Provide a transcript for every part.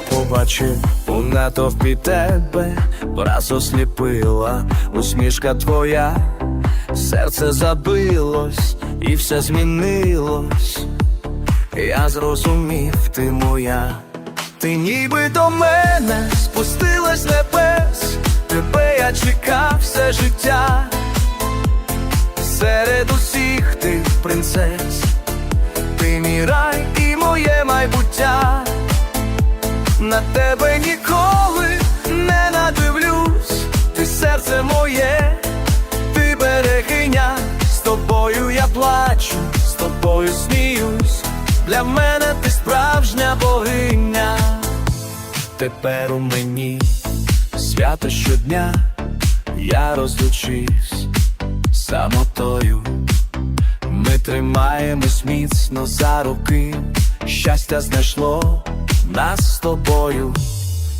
Побачив у натовпі тебе, враз осліпила усмішка твоя, серце забилось і все змінилось. Я зрозумів, ти моя, ти ніби до мене спустилась небес, тебе я чекав все життя, серед усіх тих принцес, ти мій рай і моє майбуття, на тебе ніколи не надивлюсь, ти серце моє, ти берегиня, з тобою я плачу, з тобою сміюсь, для мене ти справжня богиня. Тепер у мені свято щодня, я розлучусь самотою. Тримаємось міцно за руки, щастя знайшло нас з тобою.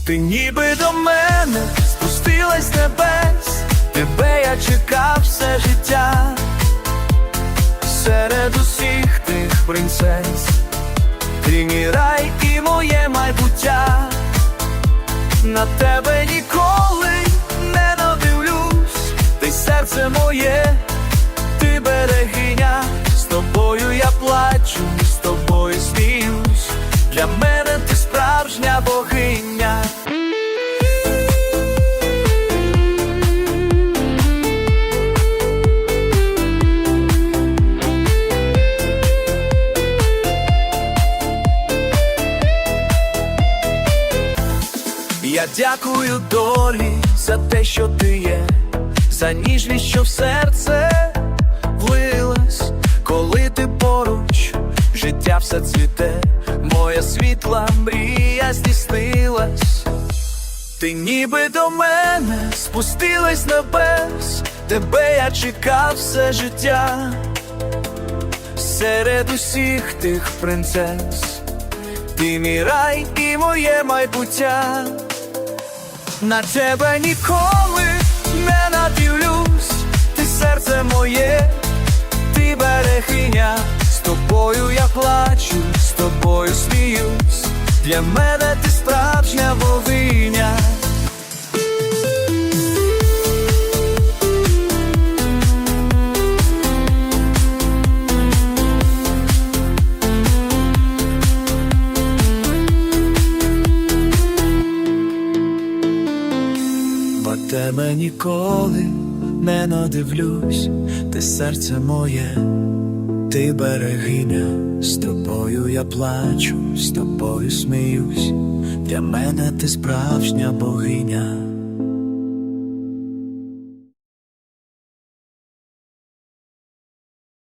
Ти ніби до мене спустилась небес, тебе я чекав все життя, серед усіх тих принцес, ти мій рай і моє майбуття, на тебе ніколи не надивлюсь, ти серце моє ти я плачу, з тобою сміюсь, для мене ти справжня богиня. Я дякую долі за те, що ти є, за ніжність, що в серце життя все цвіте, моя світла мрія здійснилась. Ти ніби до мене спустилась небес, тебе я чекав все життя, серед усіх тих принцес, ти мій рай і моє майбуття. На тебе ніколи не надивлюсь, ти серце моє, ти берегиня, для мене ти справжня богиня. Бо тебе ніколи не надивлюсь, ти серце моє, ти берегиня, з тобою я плачу, з тобою сміюсь, для мене ти справжня богиня.